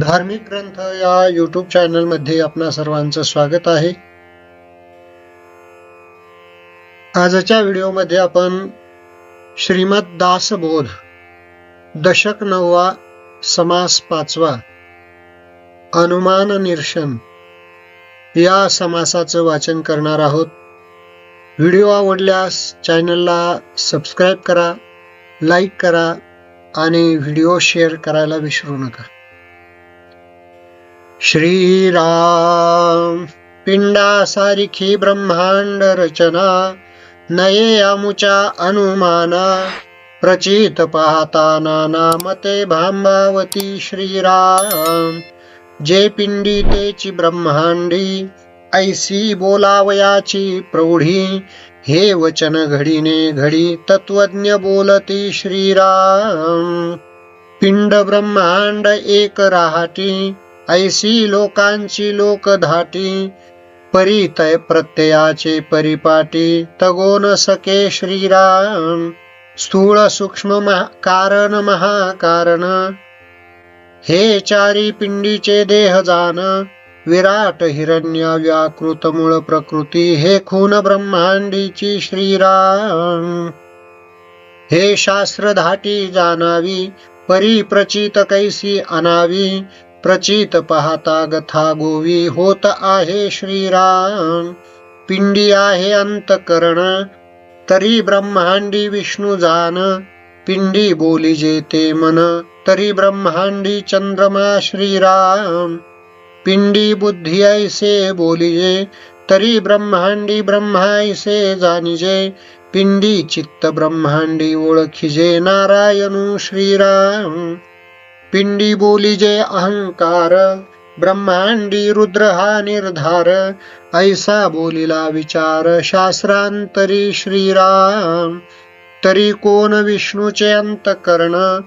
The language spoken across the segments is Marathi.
धार्मिक ग्रंथ या युट्यूब चॅनलमध्ये आपणा सर्वांचं स्वागत आहे. आजच्या व्हिडिओमध्ये आपण श्रीमद दासबोध दशक नववा समास पाचवा अनुमान निरशन या समासाचं वाचन करणार आहोत. व्हिडिओ आवडल्यास चॅनलला सबस्क्राईब करा लाईक करा आणि व्हिडिओ शेअर करायला विसरू नका. श्रीराम पिंडासारखी ब्रह्मांड रचना नये आमुच्या अनुमाना प्रचित पाहता नाना मते भांबावती श्रीराम जे पिंडी तेची ब्रह्मांडी ऐसी बोलावयाची प्रौढी हे वचन घडीने घडी तत्वज्ञ बोलती श्रीराम. पिंड ब्रह्मांड एक राहाटी ऐसी लोकांची लोक धाटी परितय प्रत्ययाचे परिपाटी तगोन सके श्रीराम स्थूळ सूक्ष्म महा कारण महाकारण. हे चारी पिंडीचे देह जान विराट हिरण्य व्याकृत मूळ प्रकृती हे खून ब्रह्मांडीची श्रीराम. हे शास्त्र धाटी जाणावी परिप्रचित कैसी अनावी प्रचित पाहता गथा गोवी होत आहे श्रीराम. पिंडी आहे अंतकरण, तरी ब्रह्मांडी विष्णू जान. पिंडी बोली जेते मन, तरी ब्रह्मांडी चंद्रमा श्रीराम. पिंडी बुद्धि ऐसे बोलिजे तरी ब्रह्मांडी ब्रह्माऐसे जानिजे पिंडी चित्त ब्रह्मांडी ओळखिजे नारायणू श्रीराम. पिंडी बोलिजे अहंकार ब्रह्मांडी रुद्र हा निर्धार ऐसा बोलिला विचार शास्त्रांतरी श्रीराम. तरी कोण विष्णूचे अंतकरण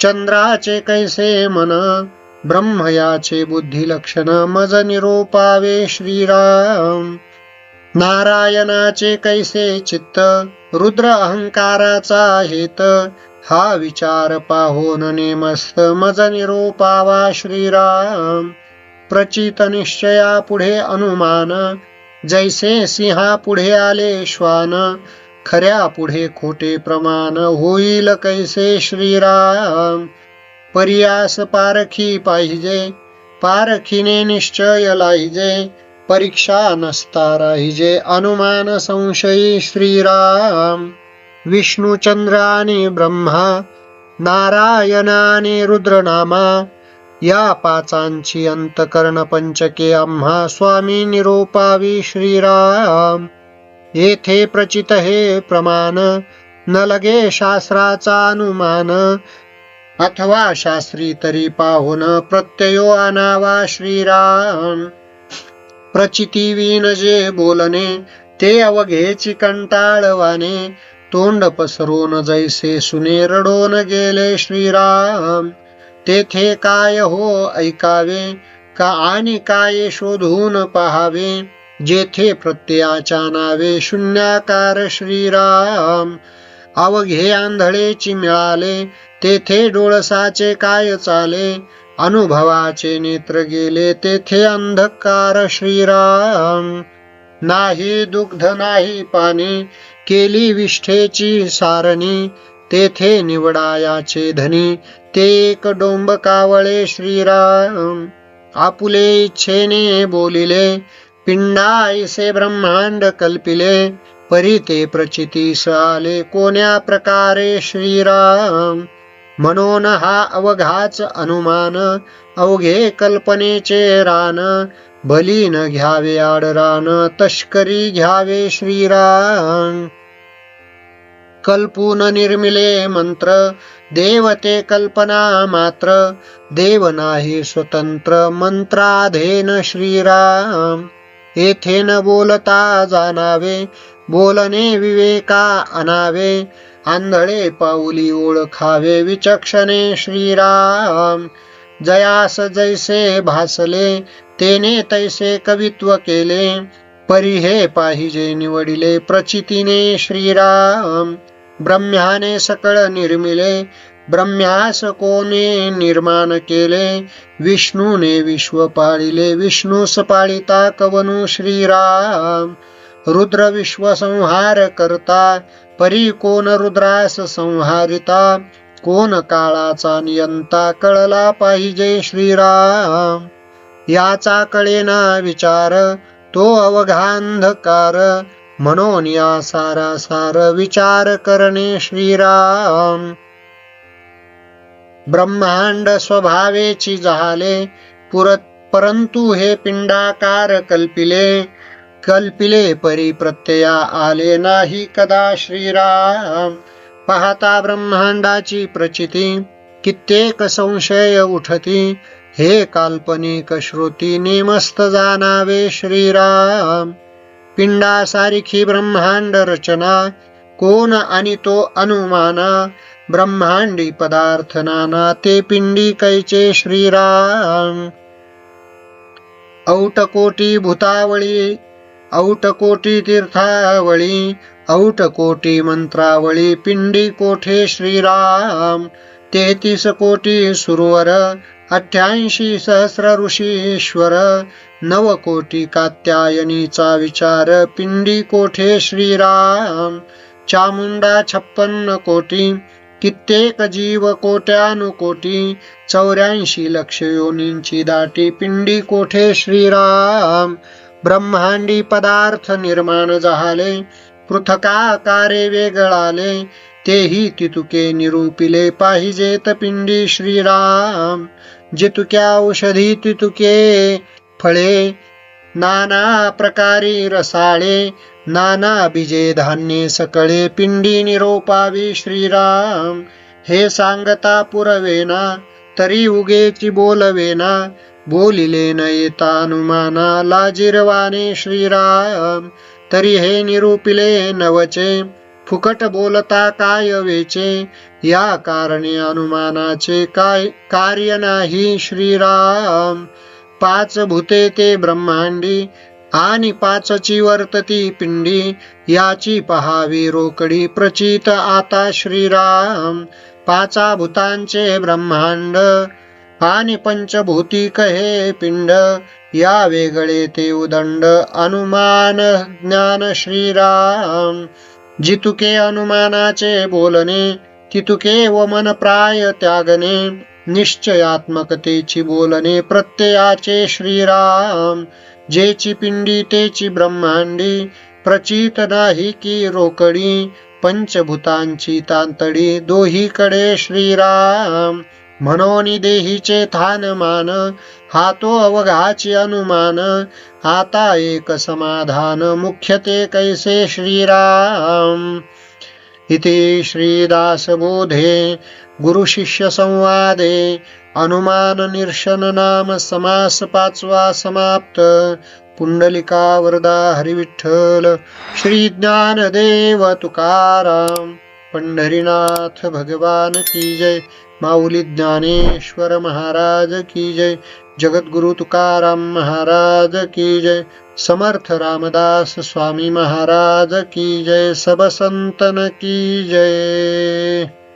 चंद्राचे कैसे मन ब्रह्मयाचे बुद्धी लक्षण मज निरोपावे श्रीराम. नारायणाचे कैसे चित्त रुद्र अहंकाराचा हेत हा विचार पाहून नेमस्त मज निरोपावा श्रीराम. प्रचित निश्चया पुढे अनुमान जैसे सिंहा पुढे आले श्वान खऱ्या पुढे खोटे प्रमाण होईल कैसे श्रीराम. पर्यास पारखी पाहिजे पारखीने निश्चय लाहिजे परीक्षा नसता हिजे अनुमान संशयी श्रीराम। विष्णुचंद्राने ब्रह्मा नारायणाने रुद्रनामा या पाचांची अंतकर्ण पंचके आम्हा स्वामी निरोपावी श्रीराम। येथे प्रचित हे प्रमाण न लगे शास्त्राचा अनुमान अथवा शास्त्री तरी पाहुन प्रत्ययो आणावा श्रीराम। प्रचितीविन जे बोलणे ते अवघेची कंटाळवाने तोंड पसरून जैसे सुने रडोन गेले श्रीराम. तेथे काय हो ऐकावे का आणि काय शोधून पहावे जेथे प्रत्ययाच्या नावे शून्याकार श्रीराम. अवघे आंधळेची मिळाले तेथे डोळसाचे काय चाले अनुभवाचे नेत्र गेले तेथे अंधकार श्रीराम. नाही दुग्ध नाही पाणी केली विष्ठेची सारणी तेथे निवडायाचे धनी ते एक डोंब कावळे श्रीराम. आपुले इच्छेने बोलिले पिंडाईसे ब्रह्मांड कल्पिले परी ते प्रचितीस आले कोण्या प्रकारे श्रीराम? म्हणून हा अवघाच अनुमान अवघे कल्पनेचे रान बली न घ्यावे आडरान तस्करी घ्यावे श्रीराम. कल्पून निर्मिले मंत्र देवते कल्पना मात्र देव नाही स्वतंत्र मंत्राधेन श्रीराम. येथे न बोलता जाणावे बोलणे विवेका अनावे आंधळे पाऊली ओळखावे विचक्षणे श्रीराम. जयास जैसे भासले तेने तैसे कवित्व केले परी हे पाहिजे निवडिले प्रचितीने श्रीराम. ब्रह्म्याने सकळ निर्मिले ब्रह्म्यास कोणे निर्माण केले विष्णूने विश्व पाळिले विष्णूस पाळिता कवनु श्रीराम. रुद्र विश्व संहार करता परी कोण रुद्रास संहारिता? कोण काळाचा नियंता कळला पाहिजे श्रीराम? याचा कळेना विचार तो अवघांधकार. म्हणून या सारा सार विचार करणे श्रीराम. ब्रह्मांड स्वभावेची झाले पुरत परंतु हे पिंडाकार कल्पिले. कल्पिले परी प्रत्यया आले नाही कदा श्रीराम. पाहता ब्रह्मांडाची प्रचिती कित्येक संशय उठती. हे काल्पनिक श्रुती नेमस्त जाणावे श्रीराम. पिंडासारखी ब्रह्मांड रचना कोण आणि तो अनुमाना. ब्रह्मांडी पदार्थ नाना ते पिंडी कैचे श्रीराम. औटकोटी भूतावळी औटकोटी तीर्थावळी औटकोटी मंत्रावळी पिंडी कोठे श्रीराम तेहतीस कोटी सुरवर अठ्ठ्याऐंशी सहस्र ऋषीश्वर नवकोटी कात्यायनीचा विचार पिंडी कोठे श्रीराम चामुंडा छप्पन्न कोटी कित्येक जीव कोट्यानुकोटी चौऱ्याऐंशी लक्ष योनींची दाटी पिंडी कोठे श्रीराम ब्रह्मांडी पदार्थ निर्माण झाले पृथकाकारे वेगळाले तेही तितुके निरूपिले पाहिजेत पिंडी श्रीराम. जितुक्या औषधी तितुके फळे नाना प्रकारी रसाळे नाना बीजे धान्ये सकळे पिंडी निरोपावी श्रीराम. हे सांगता पुरवेना तरी उगेची बोलवेना बोलिले न येता अनुमाना लाजिरवाने श्रीराम तरी हे निरूपिले नवचे. फुकट बोलता काय वेचे? या कारणे अनुमानाचे काय कार्य नाही श्रीराम पाच भूते ते ब्रह्मांडी आणि पाचची वर्तती पिंडी याची पहावी रोकडी प्रचित आता श्रीराम पाचा भूतांचे ब्रह्मांड आणि पंचभूतिक हे पिंड या वेगळे ते उदंड। अनुमान ज्ञान श्रीराम। जितुके अनुमानाचे बोलणे तितुके व मन प्राय त्यागणे। निश्चयात्मकतेची बोलणे प्रत्ययाचे श्रीराम। जेची पिंडी तेची ब्रह्मांडी। प्रचित नाही की रोकडी। पंचभूतांची तांतडी दोहीकडे श्रीराम। म्हणून देहीचे थान मान हा तो अवघाची अनुमान आता एक समाधान मुख्य ते कैसे श्रीराम? इति श्रीदासबोधे गुरुशिष्य संवादे अनुमान निर्शन नाम समास पाचवा समाप्त पुंडलिका वरदा हरिविठ्ठल श्री ज्ञानदेव तुकाराम। पंढरीनाथ भगवान की जय. माऊली ज्ञानेश्वर महाराज की जय. जगद्गुरु तुकाराम महाराज की जय. समर्थ रामदास स्वामी महाराज की जय. सब संतन की जय.